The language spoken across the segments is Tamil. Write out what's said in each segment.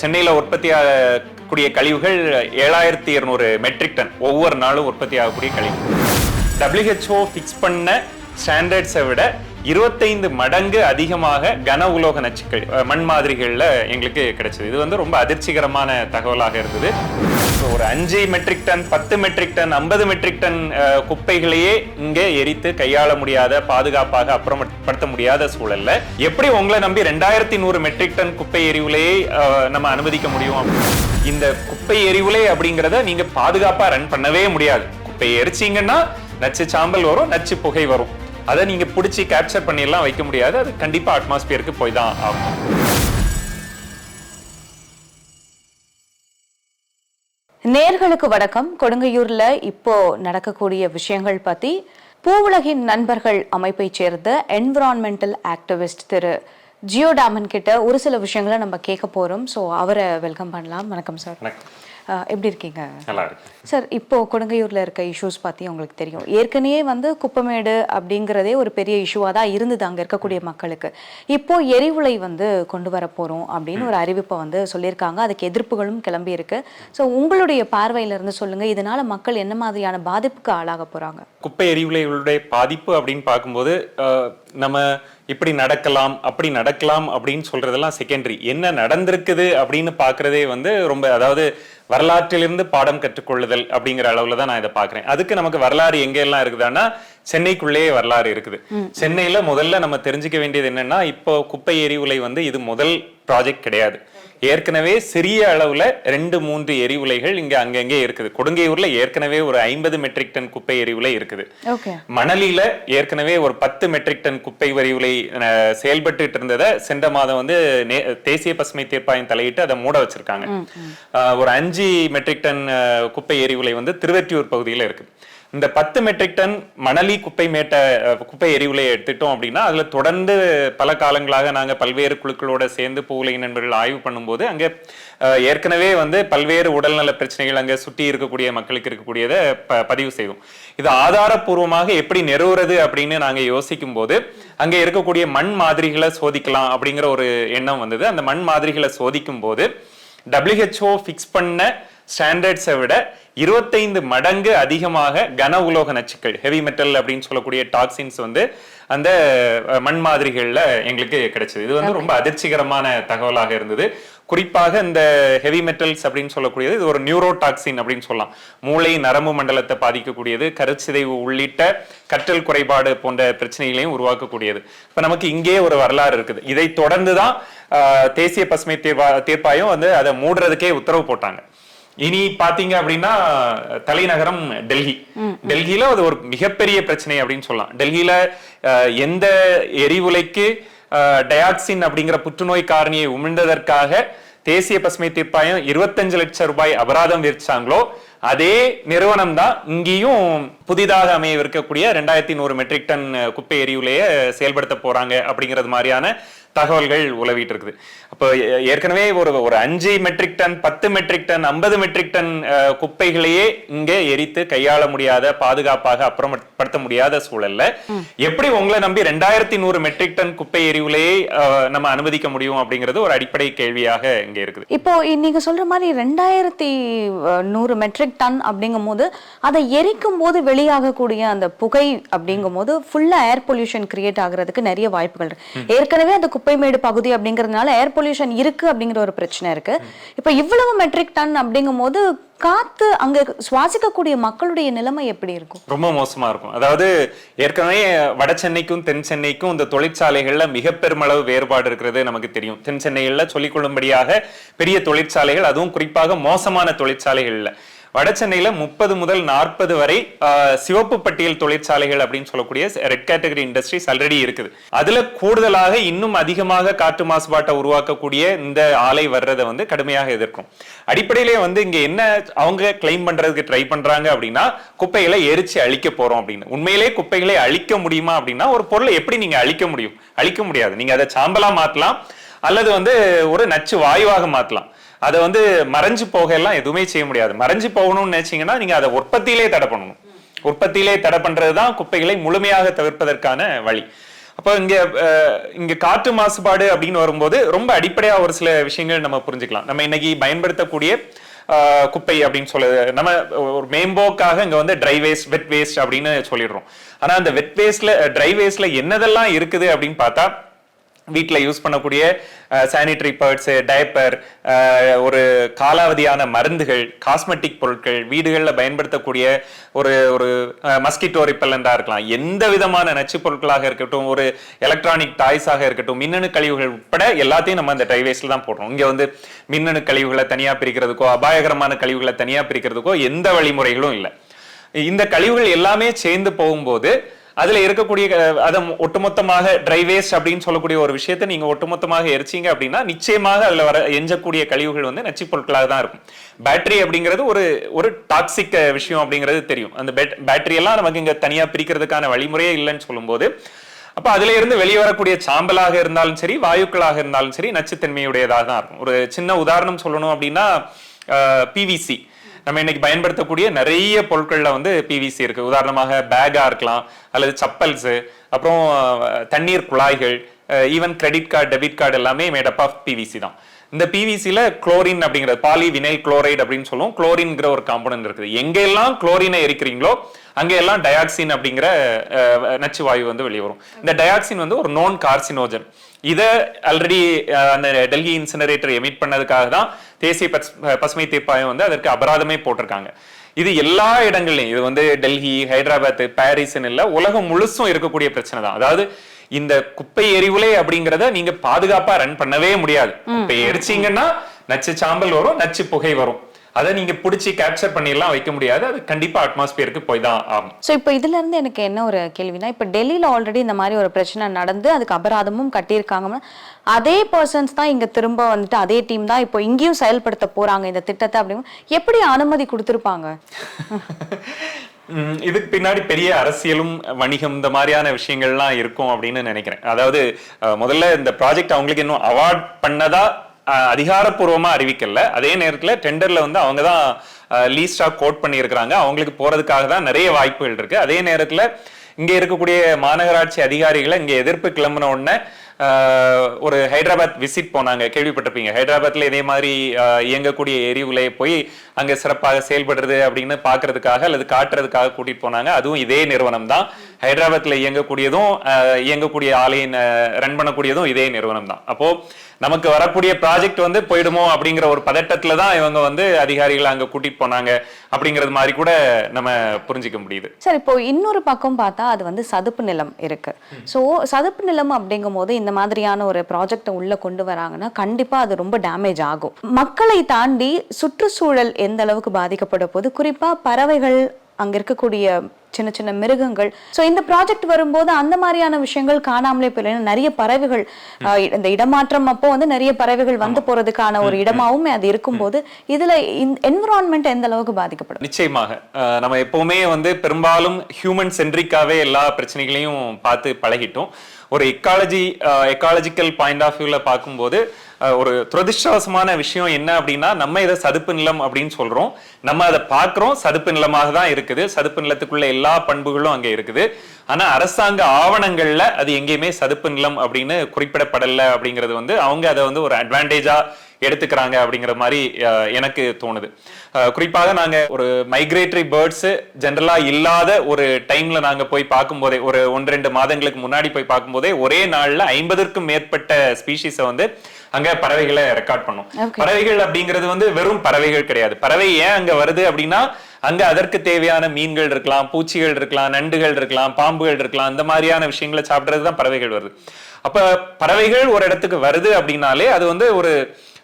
சென்னையில் உற்பத்தி ஆகக்கூடிய கழிவுகள் ஏழாயிரத்தி இருநூறு மெட்ரிக் டன் ஒவ்வொரு நாளும் உற்பத்தி ஆகக்கூடிய கழிவு. டபிள்யூஹெச்ஓ ஃபிக்ஸ் பண்ண ஸ்டாண்டர்ட்ஸை விட இருபத்தைந்து மடங்கு அதிகமாக கன உலோக நச்சுக்கள் மண் மாதிரிகளில் எங்களுக்கு கிடைச்சது. இது வந்து ரொம்ப அதிர்ச்சிகரமான தகவலாக இருந்தது. ஒரு அஞ்சு மெட்ரிக் டன் பத்து மெட்ரிக் டன் ஐம்பது மெட்ரிக் டன் குப்பைகளையே இங்கே எரித்து கையாள முடியாத பாதுகாப்பாக அப்புறப்படுத்த முடியாத சூழல்ல எப்படி உங்களை நம்பி ரெண்டாயிரத்தி நூறு மெட்ரிக் டன் குப்பை எரிவுலையே நம்ம அனுமதிக்க முடியும் இந்த குப்பை எரிவுலை அப்படிங்கிறத நீங்க பாதுகாப்பா ரன் பண்ணவே முடியாது. குப்பை எரிச்சீங்கன்னா நச்சு சாம்பல் வரும் நச்சு புகை வரும். அதை நீங்க பிடிச்சி கேப்சர் பண்ணிடலாம் வைக்க முடியாது. அது கண்டிப்பா அட்மாஸ்பியருக்கு போய் தான் ஆகும். நேர்களுக்கு வணக்கம். கொடுங்கையூர்ல இப்போ நடக்கக்கூடிய விஷயங்கள் பத்தி பூவுலகின் நண்பர்கள் அமைப்பை சேர்ந்த என்விரான்மெண்டல் ஆக்டிவிஸ்ட் திரு ஜியோடாமன் கிட்ட ஒரு சில விஷயங்களை நம்ம கேட்க போறோம். ஸோ அவரை வெல்கம் பண்ணலாம். வணக்கம் சார் வணக்கம். எப்படி இருக்கீங்க? நல்லா இருக்கு சார் இப்போ கொடுங்கையூர்ல இருக்க இஷ்யூஸ் பத்தி உங்களுக்கு தெரியும். ஏற்கனவே வந்து குப்பமேடு அப்படிங்கிறதே ஒரு பெரிய இஷ்யூவாக தான் இருந்தது அங்க இருக்கக்கூடிய மக்களுக்கு. இப்போ எரிவுலை வந்து கொண்டு வர போறோம் அப்படின்னு ஒரு அறிவிப்பை வந்து சொல்லியிருக்காங்க. அதுக்கு எதிர்ப்புகளும் கிளம்பி இருக்கு. ஸோ உங்களுடைய பார்வையில இருந்து சொல்லுங்க. இதனால மக்கள் என்ன மாதிரியான பாதிப்புக்கு ஆளாக போறாங்க? குப்பை எரிவுலைகளுடைய பாதிப்பு அப்படின்னு பார்க்கும்போது நம்ம இப்படி நடக்கலாம் அப்படி நடக்கலாம் அப்படின்னு சொல்றதெல்லாம் செகண்டரி என்ன நடந்திருக்குது அப்படின்னு பார்க்கறதே வந்து ரொம்ப அதாவது வரலாற்றிலிருந்து பாடம் கற்றுக்கொள்ளுதல் அப்படிங்கிற அளவுல தான் நான் இதை பார்க்கறேன். அதுக்கு நமக்கு வரலாறு எங்க எல்லாம் இருக்குதான்னா சென்னைக்குள்ளேயே வரலாறு இருக்குது. சென்னையில முதல்ல நம்ம தெரிஞ்சுக்க வேண்டியது என்னன்னா இப்போ குப்பை எரிவுலை வந்து இது முதல் ப்ராஜெக்ட் கிடையாது. ஏற்கனவே சிறிய அளவுல ரெண்டு மூன்று எரிவுலைகள் இங்க அங்கங்கே இருக்குது. கொடுங்கையூர்ல ஏற்கனவே ஒரு ஐம்பது மெட்ரிக் டன் குப்பை எரிவுலை இருக்குது. ஓகே. மணலில ஏற்கனவே ஒரு பத்து மெட்ரிக் டன் குப்பை வரிவுலை அஹ், செயல்பட்டுட்டு இருந்ததை சென்ற மாதம் வந்து தேசிய பசுமை தீர்ப்பாயம் தலையிட்டு அதை மூட வச்சிருக்காங்க. ஒரு அஞ்சு மெட்ரிக் டன் குப்பை எரிவுலை வந்து திருவெற்றியூர் பகுதியில இருக்கு. இந்த பத்து மெட்ரிக் டன் மணலி குப்பை மேட்ட குப்பை எரிவுலையை எடுத்துட்டோம் அப்படின்னா அதில் தொடர்ந்து பல காலங்களாக நாங்கள் பல்வேறு குழுக்களோட சேர்ந்து பூவுலை நண்பர்கள் ஆய்வு பண்ணும்போது அங்கே ஏற்கனவே வந்து பல்வேறு உடல்நல பிரச்சனைகள் அங்கே சுற்றி இருக்கக்கூடிய மக்களுக்கு இருக்கக்கூடியதை ப- பதிவு செய்வோம். இது ஆதாரப்பூர்வமாக எப்படி நிறுவுறது அப்படின்னு நாங்கள் யோசிக்கும் போது அங்கே இருக்கக்கூடிய மண் மாதிரிகளை சோதிக்கலாம் அப்படிங்கிற ஒரு எண்ணம் வந்தது. அந்த மண் மாதிரிகளை சோதிக்கும் போது டபிள்யூஹெச்ஓ ஃபிக்ஸ் பண்ண ஸ்டாண்டர்ட்ஸை விட இருபத்தைந்து மடங்கு அதிகமாக கன உலோக நச்சுக்கள் ஹெவி மெட்டல் அப்படின்னு சொல்லக்கூடிய டாக்ஸின்ஸ் வந்து அந்த மண் மாதிரிகள்ல எங்களுக்கு கிடைச்சது. இது வந்து ரொம்ப அதிர்ச்சிகரமான தகவலாக இருந்தது. குறிப்பாக இந்த ஹெவி மெட்டல்ஸ் அப்படின்னு சொல்லக்கூடியது இது ஒரு நியூரோடாக்சின் அப்படின்னு சொல்லலாம். மூளை நரம்பு மண்டலத்தை பாதிக்கக்கூடியது கருச்சிதைவு உள்ளிட்ட கற்றல் குறைபாடு போன்ற பிரச்சனைகளையும் உருவாக்கக்கூடியது. இப்ப நமக்கு இங்கே ஒரு வரலாறு இருக்குது. இதை தொடர்ந்து தான் தேசிய பசுமை தீர்ப்பா தீர்ப்பாயம் வந்து அதை மூடுறதுக்கே உத்தரவு போட்டாங்க. இனி பாத்தீங்க அப்படின்னா தலைநகரம் டெல்லி டெல்லியில அது ஒரு மிகப்பெரிய பிரச்சனை அப்படின்னு சொல்லலாம். டெல்லியில எந்த எரிவுலைக்கு டயாக்சின் அப்படிங்கிற புற்றுநோய் காரணியை உமிழ்ந்ததற்காக தேசிய பசுமை தீர்ப்பாயம் இருபத்தஞ்சு லட்சம் ரூபாய் அபராதம் விதிச்சாங்களோ அதே நிறுவனம் தான் இங்கேயும் புதிதாக அமையவிருக்கக்கூடிய ரெண்டாயிரத்தி நூறு மெட்ரிக் டன் குப்பை எரிவுலைய செயல்படுத்த போறாங்க அப்படிங்கிறது மாதிரியான தகவல்கள் உலவிட்டு இருக்குது. அப்போ ஏற்கனவே ஒரு ஒரு அஞ்சு மெட்ரிக் டன் பத்து மெட்ரிக் டன் ஐம்பது மெட்ரிக் டன் குப்பைகளையே இங்கே எரித்து கையாள முடியாத பாதுகாப்பாக அப்புறப்படுத்த முடியாத சூழல்ல எப்படி உங்களை நம்பி ரெண்டாயிரத்தி நூறு மெட்ரிக் டன் குப்பை எரிவுலையே நம்ம அனுமதிக்க முடியும் அப்படிங்கிறது ஒரு அடிப்படை கேள்வியாக இங்க இருக்குது. இப்போ நீங்க சொல்ற மாதிரி ரெண்டாயிரத்தி நூறு மெட்ரிக் டன் அப்படிங்கும் போது அதை எரிக்கும் போது வெளியாகக்கூடிய அந்த புகை அப்படிங்கும் போது ஃபுல்லா ஏர் பொல்யூஷன் கிரியேட் ஆகுறதுக்கு நிறைய வாய்ப்புகள் ஏற்கனவே அந்த குப்பைமேடு பகுதி அப்படிங்கறதுனால ஏர் பொல்யூஷன் இருக்கு அப்படிங்கிற ஒரு பிரச்சனை இருக்கு. இப்போ இவ்வளவு மெட்ரிக் டன் அப்படிங்கும் போது காத்து அங்க சுவாசிக்கக்கூடிய மக்களுடைய நிலைமை எப்படி இருக்கும்? ரொம்ப மோசமா இருக்கும். அதாவது ஏற்கனவே வட சென்னைக்கும் தென் சென்னைக்கும் இந்த தொழிற்சாலைகள்ல மிக பெருமளவு வேறுபாடு இருக்கிறது நமக்கு தெரியும். தென் சென்னைகள்ல சொல்லிக் கொள்ளும்படியாக பெரிய தொழிற்சாலைகள் அதுவும் குறிப்பாக மோசமான தொழிற்சாலைகள்ல. வட சென்னையில் முப்பது முதல் நாற்பது வரை சிவப்பு பட்டியல் தொழிற்சாலைகள் அப்படின்னு சொல்லக்கூடிய ரெட் கேட்டகரி இண்டஸ்ட்ரீஸ் ஆல்ரெடி இருக்குது. அதுல கூடுதலாக இன்னும் அதிகமாக காற்று மாசுபாட்டை உருவாக்கக்கூடிய இந்த ஆலை வர்றதை வந்து கடுமையாக எதிர்க்கும். அடிப்படையிலே வந்து இங்க என்ன அவங்க கிளைம் பண்றதுக்கு ட்ரை பண்றாங்க அப்படின்னா குப்பைகளை எரிச்சு அழிக்க போறோம் அப்படின்னு. உண்மையிலே குப்பைகளை அழிக்க முடியுமா அப்படின்னா ஒரு பொருளை எப்படி நீங்க அழிக்க முடியும்? அழிக்க முடியாது. நீங்க அதை சாம்பலா மாத்தலாம் அல்லது வந்து ஒரு நச்சு வாயுவாக மாத்தலாம். அதை வந்து மறைஞ்சு போக எல்லாம் எதுவுமே செய்ய முடியாது. மறைஞ்சு போகணும்னு நினைச்சீங்கன்னா நீங்க அதை உற்பத்தியிலே தடை பண்ணணும். உற்பத்தியிலே தடை பண்றதுதான் குப்பைகளை முழுமையாக தவிர்ப்பதற்கான வழி. அப்போ இங்க இங்கே இங்க காற்று மாசுபாடு அப்படின்னு வரும்போது ரொம்ப அடிப்படையா ஒரு சில விஷயங்கள் நம்ம புரிஞ்சுக்கலாம். நம்ம இன்னைக்கு பயன்படுத்தக்கூடிய குப்பை அப்படின்னு சொல்லுது நம்ம ஒரு மேம்போக்காக இங்க வந்து ட்ரை வேஸ்ட் வெட் வேஸ்ட் அப்படின்னு சொல்லிடுறோம். ஆனா அந்த வெட் வேஸ்ட்ல ட்ரை வேஸ்ட்ல என்னதெல்லாம் இருக்குது அப்படின்னு பார்த்தா வீட்டில் யூஸ் பண்ணக்கூடிய சானிட்டரி பேர்ட்ஸு டயப்பர் ஒரு காலாவதியான மருந்துகள் காஸ்மெட்டிக் பொருட்கள் வீடுகளில் பயன்படுத்தக்கூடிய ஒரு ஒரு மஸ்கிட்டோ ரிப்பல்லண்டாக இருக்கலாம். எந்த விதமான நச்சு பொருட்களாக இருக்கட்டும் ஒரு எலக்ட்ரானிக் டாய்ஸாக இருக்கட்டும் மின்னணு கழிவுகள் உட்பட எல்லாத்தையும் நம்ம அந்த ட்ரைவேஸ்ல தான் போடுறோம். இங்கே வந்து மின்னணு கழிவுகளை தனியாக பிரிக்கிறதுக்கோ அபாயகரமான கழிவுகளை தனியாக பிரிக்கிறதுக்கோ எந்த வழிமுறைகளும் இல்லை. இந்த கழிவுகள் எல்லாமே சேர்ந்து போகும்போது அதுல இருக்கக்கூடிய அதை ஒட்டுமொத்தமாக ட்ரை வேஸ்ட் அப்படின்னு சொல்லக்கூடிய ஒரு விஷயத்தை நீங்க ஒட்டுமொத்தமாக எரிச்சீங்க அப்படின்னா நிச்சயமாக அதுல வர எஞ்சக்கூடிய கழிவுகள் வந்து நச்சு பொருட்களாக தான் இருக்கும். பேட்டரி அப்படிங்கிறது ஒரு ஒரு டாக்ஸிக் விஷயம் அப்படிங்கிறது தெரியும். அந்த பேட்டரி எல்லாம் நமக்கு இங்க தனியா பிரிக்கிறதுக்கான வழிமுறையே இல்லைன்னு சொல்லும்போது அப்போ அதுல இருந்து வெளியே வரக்கூடிய சாம்பலாக இருந்தாலும் சரி வாயுக்களாக இருந்தாலும் சரி நச்சுத்தன்மையுடையதாக தான் இருக்கும். ஒரு சின்ன உதாரணம் சொல்லணும் அப்படின்னா பிவிசி நம்ம இன்னைக்கு பயன்படுத்தக்கூடிய நிறைய பொருட்கள்ல வந்து பிவிசி இருக்கு. உதாரணமாக பேக்கா இருக்கலாம் அல்லது சப்பல்ஸ் அப்புறம் தண்ணீர் குழாய்கள் even credit card debit card எல்லாமே மேடப் ஆஃப் பிவிசி தான். இந்த பிவிசியில் குளோரின் அப்படிங்கிறது பாலி வினைல் குளோரைடு அப்படின்னு சொல்லுவோம் குளோரின்ங்கிற ஒரு காம்பனன்ட் இருக்குது. எங்கெல்லாம் குளோரினை எரிக்கிறீங்களோ அங்கெல்லாம் டயாக்சின் அப்படிங்கிற நச்சு வாயு வந்து வெளியே வரும். இந்த டயாக்சின் வந்து ஒரு நோன் கார்சினோஜன் இதை ஆல்ரெடி அந்த டெல்லி இன்சினரேட்டர் எமிட் பண்ணதுக்காக தான் தேசிய பசுமை தீர்ப்பாயம் வந்து அதற்கு அபராதமே போட்டிருக்காங்க. இது எல்லா இடங்கள்லயும் இது வந்து டெல்லி ஹைதராபாத் பாரிஸ்னு இல்ல உலகம் முழுசும் இருக்கக்கூடிய பிரச்சனை தான். அதாவது இந்த குப்பை எரிவுலை அப்படிங்கறத நீங்க பாதுகாப்பா ரன் பண்ணவே முடியாது. குப்பை எரிச்சீங்கன்னா நச்சு சாம்பல் வரும் நச்சு புகை வரும். அதை நீங்க பிடிச்சி கேப்சர் பண்ணிடலாம் வைக்க முடியாது. அது கண்டிப்பா அட்மாஸ்பியருக்கு போய் தான் ஆகும். ஸோ இப்போ இதுல இருந்து எனக்கு என்ன ஒரு கேள்வினா இப்போ டெல்லியில ஆல்ரெடி இந்த மாதிரி ஒரு பிரச்சனை நடந்து அதுக்கு அபராதமும் கட்டியிருக்காங்க. அதே பர்சன்ஸ் தான் இங்க திரும்ப வந்துட்டு அதே டீம் தான் இப்போ இங்கேயும் செயல்படுத்த போறாங்க இந்த திட்டத்தை அப்படின்னு. எப்படி அனுமதி கொடுத்துருப்பாங்க? இதுக்கு பின்னாடி பெரிய அரசியலும் வணிகம் இந்த மாதிரியான விஷயங்கள்லாம் இருக்கும் அப்படின்னு நினைக்கிறேன். அதாவது முதல்ல இந்த ப்ராஜெக்ட் அவங்களுக்கு இன்னும் அவார்ட் பண்ணதா அதிகாரப்பூர்வமாக அறிவிக்கல. அதே நேரத்தில் டெண்டரில் வந்து அவங்க தான் லீஸ்டாக கோட் பண்ணியிருக்கிறாங்க. அவங்களுக்கு போகிறதுக்காக தான் நிறைய வாய்ப்புகள் இருக்குது அதே நேரத்தில் இங்கே இருக்கக்கூடிய மாநகராட்சி அதிகாரிகளை இங்கே எதிர்ப்பு கிளம்பின உடனே ஒரு ஹைதராபாத் விசிட் போனாங்க. கேள்விப்பட்டிருப்பீங்க. ஹைதராபாத்தில் இதே மாதிரி இயங்கக்கூடிய எரிவுலையை போய் அங்கே சிறப்பாக செயல்படுறது அப்படின்னு பார்க்கறதுக்காக அல்லது காட்டுறதுக்காக கூட்டிகிட்டு போனாங்க. அதுவும் இதே நிறுவனம் தான். ஹைதராபாத்ல இயங்கக்கூடியதும் இயங்கக்கூடிய ஆலையின் ரன் பண்ணக்கூடியதும் இதே நிறுவனம் தான் அப்போ நமக்கு வரக்கூடிய ப்ராஜெக்ட் வந்து போயிடுமோ அப்படிங்கிற ஒரு பதட்டத்துல தான் இவங்க வந்து அதிகாரிகளை அங்க கூட்டிட்டு போனாங்க அப்படிங்கிறது மாதிரி கூட நம்ம புரிஞ்சுக்க முடியுது. சார் இப்போ இன்னொரு பக்கம் பார்த்தா அது வந்து சதுப்பு நிலம் இருக்கு. ஸோ சதுப்பு நிலம் அப்படிங்கும் போது இந்த மாதிரியான ஒரு ப்ராஜெக்டை உள்ள கொண்டு வராங்கன்னா கண்டிப்பா அது ரொம்ப டேமேஜ் ஆகும். மக்களை தாண்டி சுற்றுச்சூழல் எந்த அளவுக்கு பாதிக்கப்பட போது குறிப்பா பறவைகள் அங்க இருக்கக்கூடிய சின்ன சின்ன மிருகங்கள். ஸோ இந்த ப்ராஜெக்ட் வரும்போது அந்த மாதிரியான விஷயங்கள் காணாமலே போயிடும். நிறைய பறவைகள் இந்த இடமாற்றம் அப்போ வந்து நிறைய பறவைகள் வந்து போறதுக்கான ஒரு இடமாவும் அது இருக்கும்போது இதுல என்விரான்மெண்ட் எந்த அளவுக்கு பாதிக்கப்படும்? நிச்சயமாக. நம்ம எப்பவுமே வந்து பெரும்பாலும் ஹியூமன் சென்ட்ரிக்காவே எல்லா பிரச்சனைகளையும் பார்த்து பழகிட்டோம். ஒரு எக்காலஜி எக்காலஜிக்கல் பாயிண்ட் ஆஃப் வியூவில் பார்க்கும்போது ஒரு துரதிருஷ்டவசமான விஷயம் என்ன அப்படின்னா நம்ம இதை சதுப்பு நிலம் அப்படின்னு சொல்கிறோம் நம்ம அதை பார்க்குறோம் சதுப்பு நிலமாக தான் இருக்குது. சதுப்பு நிலத்துக்குள்ள எல்லா பண்புகளும் அங்கே இருக்குது. ஆனால் அரசாங்க ஆவணங்களில் அது எங்கேயுமே சதுப்பு நிலம் அப்படின்னு குறிப்பிடப்படலை அப்படிங்கிறது வந்து அவங்க அதை வந்து ஒரு அட்வான்டேஜாக எடுத்துக்கிறாங்க அப்படிங்கிற மாதிரி எனக்கு தோணுது. குறிப்பாக நாங்க ஒரு மைக்ரேட்டரி பேர்ட்ஸ் ஜென்ரலா இல்லாத ஒரு டைம்ல நாங்க போய் பார்க்கும்போதே ஒரு ஒன்று ரெண்டு மாதங்களுக்கு முன்னாடி போய் பார்க்கும்போதே ஒரே நாள்ல ஐம்பதற்கும் மேற்பட்ட ஸ்பீஷிஸை வந்து அங்க பறவைகளை ரெக்கார்ட் பண்ணோம். பறவைகள் அப்படிங்கிறது வந்து வெறும் பறவைகள் கிடையாது. பறவை ஏன் அங்க வருது அப்படின்னா அங்க அதற்கு தேவையான மீன்கள் இருக்கலாம் பூச்சிகள் இருக்கலாம் நண்டுகள் இருக்கலாம் பாம்புகள் இருக்கலாம் அந்த மாதிரியான விஷயங்களை சாப்பிடுறது தான் பறவைகள் வருது. அப்ப பறவைகள் ஒரு இடத்துக்கு வருது அப்படின்னாலே அது வந்து ஒரு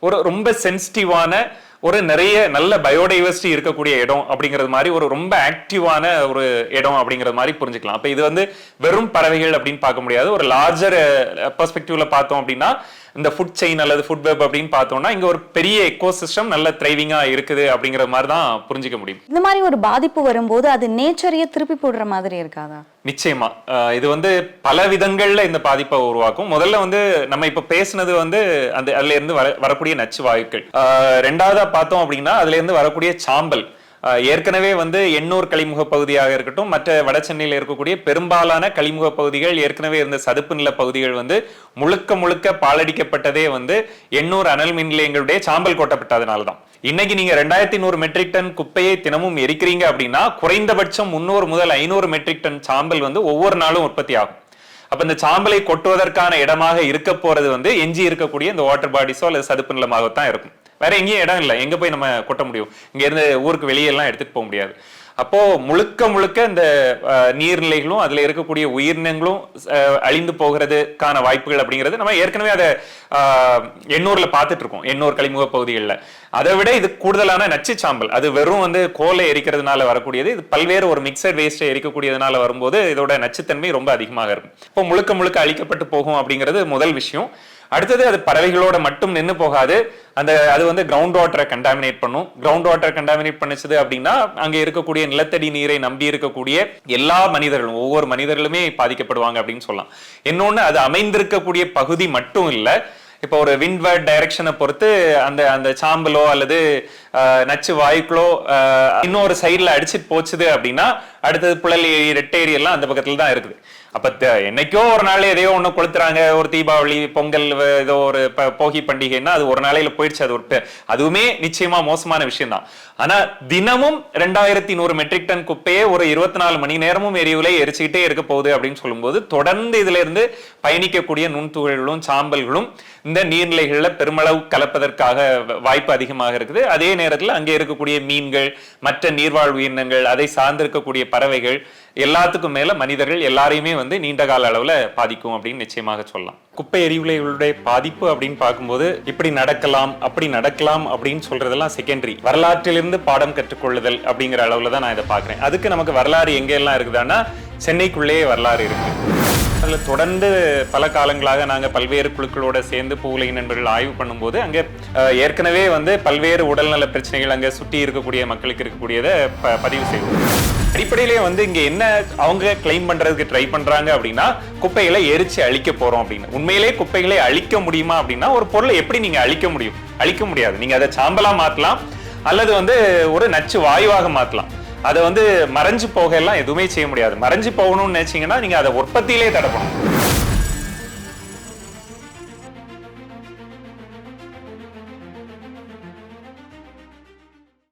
ஒரு ரொம்ப சென்சிட்டிவான ஒரு நிறைய நல்ல பயோடைவர்சிட்டி இருக்கக்கூடிய இடம் அப்படிங்கிறது மாதிரி ஒரு ரொம்ப ஆக்டிவான ஒரு இடம் அப்படிங்கிறது மாதிரி புரிஞ்சுக்கலாம். அப்ப இது வந்து வெறும் பறவைகள் அப்படின்னு பார்க்க முடியாது. ஒரு லார்ஜர் பெர்ஸ்பெக்டிவ்ல பார்த்தோம் அப்படின்னா இந்த ஃபுட் செயின் அல்லது ஃபுட் வெப் அப்படின்னு பார்த்தோம்னா இங்க ஒரு பெரிய எக்கோசிஸ்டம் நல்ல த்ரைவிங்கா இருக்குது அப்படிங்கிற மாதிரி தான் புரிஞ்சுக்க முடியும். இந்த மாதிரி ஒரு பாதிப்பு வரும்போது அது நேச்சரையே திருப்பி போடுற மாதிரி இருக்காதா? நிச்சயமா. இது வந்து பல விதங்கள்ல இந்த பாதிப்பை உருவாக்கும். முதல்ல வந்து நம்ம இப்ப பேசுனது வந்து அந்த அதுல இருந்து வர வரக்கூடிய நச்சு வாயுக்கள். ரெண்டாவதா பார்த்தோம் அப்படின்னா அதுல இருந்து வரக்கூடிய சாம்பல் ஏற்கனவே வந்து எண்ணூர் கழிமுக பகுதியாக இருக்கட்டும் மற்ற வட சென்னையில் இருக்கக்கூடிய பெரும்பாலான கழிமுக பகுதிகள் ஏற்கனவே இருந்த சதுப்பு நில பகுதிகள் வந்து முழுக்க முழுக்க பாலடிக்கப்பட்டதே வந்து எண்ணூர் அனல் மின் நிலையங்களுடைய சாம்பல் கொட்டப்பட்டதுனால தான் இன்னைக்கு நீங்க ரெண்டாயிரத்தி நூறு மெட்ரிக் டன் குப்பையை தினமும் எரிக்கிறீங்க அப்படின்னா குறைந்தபட்சம் முன்னூறு முதல் ஐநூறு மெட்ரிக் டன் சாம்பல் வந்து ஒவ்வொரு நாளும் உற்பத்தி ஆகும். அப்ப இந்த சாம்பலை கொட்டுவதற்கான இடமாக இருக்க போறது வந்து எஞ்சி இருக்கக்கூடிய இந்த வாட்டர் பாடிஸோ அல்லது சதுப்பு நிலமாகத்தான் இருக்கும். வேற எங்கேயும் இடம் இல்லை. எங்க போய் நம்ம கொட்ட முடியும்? இங்க இருந்து ஊருக்கு வெளியே எல்லாம் எடுத்துட்டு போக முடியாது. அப்போ முழுக்க முழுக்க இந்த நீர்நிலைகளும் அதுல இருக்கக்கூடிய உயிரினங்களும் அழிந்து போகிறதுக்கான வாய்ப்புகள் அப்படிங்கிறது நம்ம ஏற்கனவே அதை அஹ், எண்ணூர்ல பார்த்துட்டு இருக்கோம். எண்ணூர் கழிமுக பகுதிகளில். அதை விட இது கூடுதலான நச்சு சாம்பல் அது வெறும் வந்து கோலை எரிக்கிறதுனால வரக்கூடியது. இது பல்வேறு ஒரு மிக்சட் வேஸ்ட்டை எரிக்கக்கூடியதுனால வரும்போது இதோட நச்சுத்தன்மை ரொம்ப அதிகமாக இருக்கும். இப்போ முழுக்க முழுக்க அழிக்கப்பட்டு போகும் அப்படிங்கிறது முதல் விஷயம். அடுத்தது அது பறவைகளோட மட்டும் நின்று போகாது. அந்த அது வந்து கிரவுண்ட் வாட்டரை கண்டாமினேட் பண்ணும். கிரவுண்ட் வாட்டரை கண்டாமினேட் பண்ணிச்சது அப்படின்னா அங்கே இருக்கக்கூடிய நிலத்தடி நீரை நம்பி இருக்கக்கூடிய எல்லா மனிதர்களும் ஒவ்வொரு மனிதர்களுமே பாதிக்கப்படுவாங்க அப்படின்னு சொல்லலாம். இன்னொன்று அது அமைந்திருக்கக்கூடிய பகுதி மட்டும் இல்லை இப்போ ஒரு விண்ட்வர்ட் டைரக்ஷனை பொறுத்து அந்த அந்த சாம்பலோ அல்லது நச்சு வாயுக்களோ இன்னொரு சைடில் அடிச்சுட்டு போச்சுது அப்படின்னா அடுத்தது புழல் ஏரி ரெட்டேரி எல்லாம் அந்த பக்கத்தில் தான் இருக்குது. அப்ப என்னைக்கோ ஒரு நாள் எதையோ ஒண்ணு கொளுத்துறாங்க ஒரு தீபாவளி பொங்கல் ஏதோ ஒரு ப- போகி பண்டிகைன்னா அது ஒரு நாளையில போயிடுச்சு அது ஒரு அதுவுமே நிச்சயமா மோசமான விஷயம் தான் ஆனா தினமும் ரெண்டாயிரத்தி நூறு மெட்ரிக் டன் குப்பையே ஒரு இருபத்தி நாலு மணி நேரமும் எரிவுலை எரிச்சுக்கிட்டே இருக்க போகுது அப்படின்னு சொல்லும்போது தொடர்ந்து இதுல இருந்து பயணிக்கக்கூடிய நுண்துகள்களும் சாம்பல்களும் இந்த நீர்நிலைகளில் பெருமளவு கலப்பதற்காக வ- வாய்ப்பு அதிகமாக இருக்குது. அதே நேரத்தில் அங்கே இருக்கக்கூடிய மீன்கள் மற்ற நீர்வாழ் உயிரினங்கள் அதை சார்ந்திருக்கக்கூடிய பறவைகள் எல்லாத்துக்கும் மேல மனிதர்கள் எல்லாரையுமே வந்து நீண்ட கால அளவில் பாதிக்கும் அப்படின்னு நிச்சயமாக சொல்லலாம். குப்பை எரிவுலைகளுடைய பாதிப்பு அப்படின்னு பார்க்கும்போது இப்படி நடக்கலாம் அப்படி நடக்கலாம் அப்படின்னு சொல்றதெல்லாம் செகண்டரி வரலாற்றிலிருந்து பாடம் கற்றுக்கொள்ளுதல் அப்படிங்கிற அளவில் தான் நான் இதை பார்க்குறேன். அதுக்கு நமக்கு வரலாறு எங்கெல்லாம் இருக்குதான்னா சென்னைக்குள்ளேயே வரலாறு இருக்கு. அதில் தொடர்ந்து பல காலங்களாக நாங்கள் பல்வேறு குழுக்களோடு சேர்ந்து பூவுலை நண்பர்கள் ஆய்வு பண்ணும்போது அங்கே ஏற்கனவே வந்து பல்வேறு உடல்நல பிரச்சனைகள் அங்கே சுற்றி இருக்கக்கூடிய மக்களுக்கு இருக்கக்கூடியதை ப- பதிவு செய்வோம். அடிப்படையிலேயே வந்து இங்க என்ன அவங்க கிளைம் பண்றதுக்கு ட்ரை பண்றாங்க அப்படின்னா குப்பைகளை எரிச்சு அழிக்க போறோம் அப்படின்னு. உண்மையிலே குப்பைகளை அழிக்க முடியுமா அப்படின்னா ஒரு பொருளை எப்படி நீங்க அழிக்க முடியும்? அழிக்க முடியாது. நீங்க அதை சாம்பலா மாத்தலாம். அல்லது வந்து ஒரு நச்சு வாயுவாக மாத்தலாம். அதை வந்து மறைஞ்சு போக எல்லாம் எதுவுமே செய்ய முடியாது. மறைஞ்சு போகணும்னு நினைச்சீங்கன்னா நீங்க அதை உற்பத்தியிலே தடை பண்ணணும்